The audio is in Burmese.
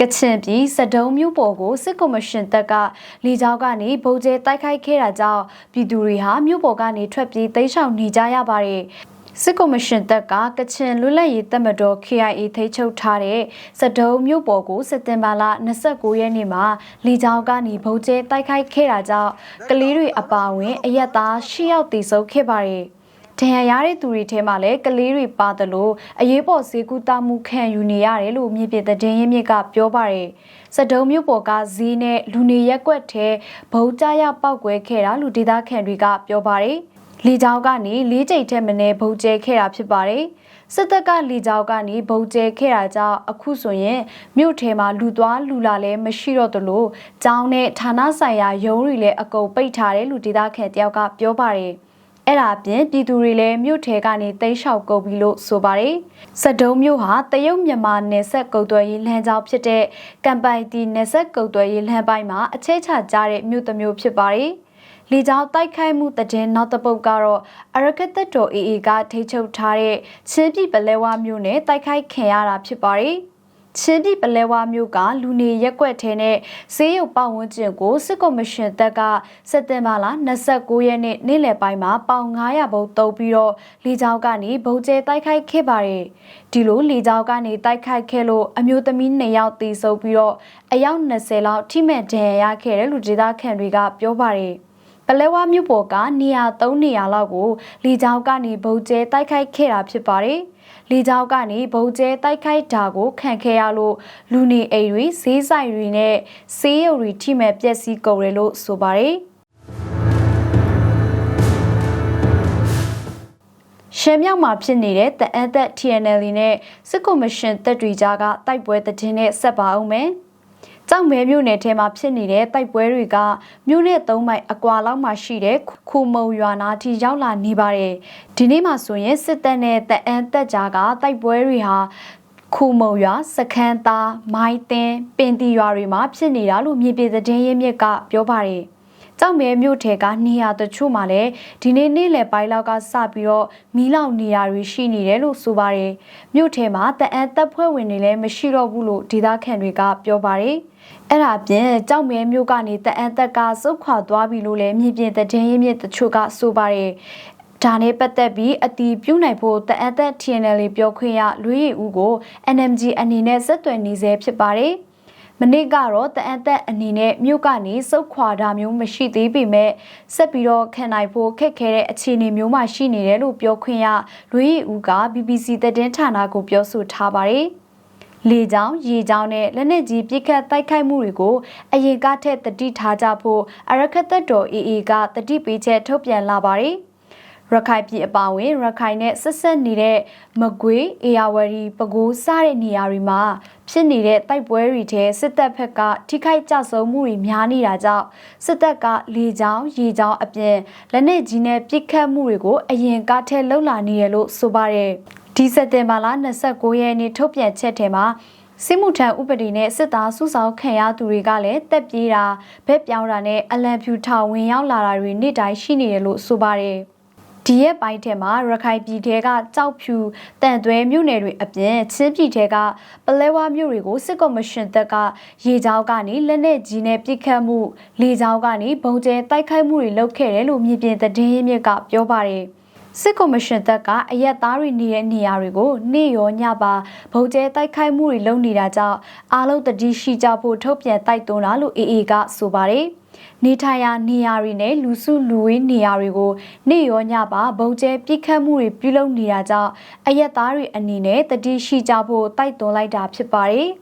ကချင်ပြည်စတုံးမြို့ပေါ်ကိုစစ်ကော်မရှင်တပ်ကလေကြောင်းကနေဗုံးကျဲတိုက်ခိုက်ခဲ့တာကြောင့်ပြည်သူတွေဟာမြို့ပေါ်ကနေထွက်ပြေးတိမ်းရှောင်နေကြရပါတယ်စစ်ကော်မရှင်တပ်ကကချင်လွတ်လပ်ရေးတပ်မတော် KIA ထိန်းချုပ်ထားတဲ့စတုံးမြို့ပေါ်ကိုစက်တင်ဘာလ29ရက်နေ့မှာလေကြောင်းကနေဗုံးကျဲတိုက်ခိုက်ခဲ့တာကြောင့်ကလေးတွေအပါအဝင်အရက်သား10ယောက်သေဆုံးခဲ့ပါတယ် ဒဏ်ရာရတဲ့သူတွေထဲမှာလည်းကလေးတွေပါသလိုအရေးပေါ်ဈေးကူတာမှုခံယူနေရတယ်လို့မြေပြင်သတင်းရင်းမြစ်ကပြောပါတယ်။စတုံးမြို့ပေါ်ကဈေးနဲ့လူနေရက်ကွက်ထဲဘုံကြရပောက်ကွဲခဲ့တာလူဒေသခံတွေကပြောပါတယ်။လေကြောင်းကနေလေးကြိမ်ထက်မနည်းဘုံကျဲခဲ့တာဖြစ်ပါတယ်။စစ်တပ်ကလေကြောင်းကနေဘုံကျဲခဲ့တာကြောင့်အခုဆိုရင်မြို့ထဲမှာလူသွားလူလာလည်းမရှိတော့သလိုကျောင်းနဲ့ဌာနဆိုင်ရာရုံးတွေလည်းအကုန်ပိတ်ထားတယ်လို့ဒေသခံတယောက်ကပြောပါတယ်။ အဲ့ဒါအပြင်ပြည်သူတွေလည်းမြို့ထဲကနေတိမ်းရှောက်ကုန်ပြီလို့ဆိုပါတယ်။စတုံးမြို့ဟာတရုတ်မြန်မာနယ်စပ်ကုတ်သွယ်ရေးလမ်းကြောင်းဖြစ်တဲ့ကံပိုင်တီနယ်စပ်ကုတ်သွယ်ရေးလမ်းပိုင်းမှာအချက်ချကြတဲ့မြို့တစ်မြို့ဖြစ်ပါတယ်။လေကြောင်းတိုက်ခိုက်မှုတည်င်းနောက်တစ်ပုတ်ကတော့အရကတ်တပ်တော် AA ကထိချုပ်ထားတဲ့ချင်းပြည်ပလဲဝါမြို့နယ်တိုက်ခိုက်ခံရတာဖြစ်ပါတယ်။ ချင်းပြည်ပလဲဝါမြို့ကလူနေရက်ကွက်ထဲနဲ့ဈေးရုပ်ပတ်ဝန်းကျင်ကိုစစ်ကော်မရှင်တပ်ကစက်တင်ဘာလ29ရက်နေ့နေ့လယ်ပိုင်းမှာပေါင်900ဘုံတုပ်ပြီးတော့လေကြောင်းကနေဗုံးကျဲတိုက်ခိုက်ခဲ့ပါတယ်ဒီလိုလေကြောင်းကနေတိုက်ခိုက်ခဲ့လို့အမျိုးသမီး2ယောက်သေဆုံးပြီးတော့အယောက်20လောက်ထိမဲ့ဒဏ်ရာရခဲ့တယ်လို့ဒေသခံတွေကပြောပါတယ် ပလဲဝါမြို့ပေါ်ကနေရာ3နေရာလောက်ကိုလေကြောင်းကနေဗုံးကျဲတိုက်ခိုက်ခဲ့တာဖြစ်ပါတယ်။လေကြောင်းကနေဗုံကျဲတိုက်ခိုက်တာကိုခံခဲ့ရလို့လူနေအိမ်တွေဈေးဆိုင်တွေနဲ့ဆေးရုံတွေထိမဲ့ပျက်စီးကုန်တယ်လို့ဆိုပါတယ်ရှမ်းမြောက်မှာဖြစ်နေတဲ့တအန်သက် TNL နဲ့စစ်ကော်မရှင်တပ်တွေကြားကတိုက်ပွဲတည်င်းနဲ့ဆက်ပါအောင်မယ်။ ကြောက်မဲမြို့နယ်ထဲမှာဖြစ်နေတဲ့တိုက်ပွဲတွေကမြို့နယ်၃မိုင်အကွာလောက်မှာရှိတဲ့ခုမုံရွာနာထိရောက်လာနေပါတယ်။ဒီနေ့မှဆိုရင်စစ်တပ်နဲ့တအန်တက်ကြားကတိုက်ပွဲတွေဟာခုမုံရွာစခန်းသားမိုင်းတင်းပင်တီရွာတွေမှာဖြစ်နေတာလို့မြေပြင်သတင်းရင်းမြစ်ကပြောပါတယ်။ ကြောက်မဲမြို့ထဲကနေရာတချို့မှာလည်းဒီနေ့နေ့လယ်ပိုင်းလောက်ကစပြီးတော့မီးလောင်နေရာတွေရှိနေတယ်လို့ဆိုပါတယ်မြို့ထဲမှာတအန်တပ်ဖွဲ့ဝင်တွေလည်းမရှိတော့ဘူးလို့ဒေသခံတွေကပြောပါတယ်အဲ့ဒါပြင်ကြောက်မဲမြို့ကနေတအန်တက်ကစုတ်ခွာသွားပြီလို့လည်းမြေပြင်သတင်းရင်းမြစ်တချို့ကဆိုပါတယ်ဒါနဲ့ပတ်သက်ပြီးအတီးပြုတ်နိုင်ဖို့တအန်သက် TNL ပြောခွင့်ရလွေးရီဦးကို NMG အနေနဲ့ဆက်သွယ်နေစေဖြစ်ပါတယ်။ မနေ့ကတော့တအန်သက်အနေနဲ့မြို့ကနေစုတ်ခွာတာမျိုးမရှိသေးပေမဲ့ဆက်ပြီးတော့ခံနိုင်ဖို့ခက်ခဲတဲ့အခြေအနေမျိုးမှရှိနေတယ်လို့ပြောခွင့်ရလွေးရီဦးက BBC သတင်းဌာနကိုပြောဆိုထားပါတယ်။လေကြောင်းရေကြောင်းနဲ့လက်နက်ကြီးပစ်ခတ်တိုက်ခိုက်မှုတွေကိုအရင်ကထက်တတိထားကြဖို့အရခတ်သက်တော် AA ကတတိပေးချက်ထုတ်ပြန်လာပါတယ်။ရခိုင်ပြည်အပါအဝင်ရခိုင်နဲ့ဆက်ဆက်နေတဲ့မကွေးအေယာဝတီပဲခူးစတဲ့နေရာတွေမှာ ဖြစ်နေတဲ့တိုက်ပွဲတွေထဲစစ်တပ်ဘက်ကထိခိုက်ကြဆုံးမှုတွေများနေတာကြောင့်စစ်တပ်ကလေကြောင်းရေကြောင်းအပြင်လက်နက်ကြီးနဲ့ပစ်ခတ်မှုတွေကိုအရင်ကထက်လှုပ်လာနေရလို့ဆိုပါတယ်ဒီစက်တင်ဘာလ29ရက်နေ့ထုတ်ပြန်ချက်ထဲမှာစစ်မှုထမ်းဥပဒေနဲ့စစ်သားစုဆောင်ခံရသူတွေကလည်းတက်ပြေးတာဗက်ပြောင်းတာနဲ့အလံဖြူထောင်ဝင်ရောက်လာတာတွေနေ့တိုင်းရှိနေတယ်လို့ဆိုပါတယ်။ ဒီရက်ပိုင်းထဲမှာရခိုင်ပြည်ထဲကကြောက်ဖြူတန်သွဲမြို့နယ်တွေအပြင်ချင်းပြည်ထဲကပလဲဝါမြို့တွေကိုစစ်ကော်မရှင်တပ်ကရေကြောင်းကနေလက်နက်ကြီးနဲ့ပစ်ခတ်မှုလေကြောင်းကနေဘုံကျဲတိုက်ခိုက်မှုတွေလုပ်ခဲ့တယ်လို့မြေပြင်သတင်းရင်းမြစ်ကပြောပါတယ်စစ်ကော်မရှင်တပ်ကအရက်သားတွေနေတဲ့နေရာတွေကိုနေ့ရောညပါဗုံကျဲတိုက်ခိုက်မှုတွေလုပ်နေတာကြောင့်အားလုံးတတိရှိကြဖို့ထုတ်ပြန်တိုက်တွန်းတာလို့ AA ကဆိုပါတယ်။ နေထိုင်ရာနေရာတွေနဲ့လူစုလူဝေးနေရာတွေကိုနေ့ရောညပါဘုံကျဲပြစ်ခတ်မှုတွေပြုလုပ်နေတာကြောင့်အရက်သားတွေအနေနဲ့တတိရှိကြဖို့တိုက်တွန်းလိုက်တာဖြစ်ပါတယ်။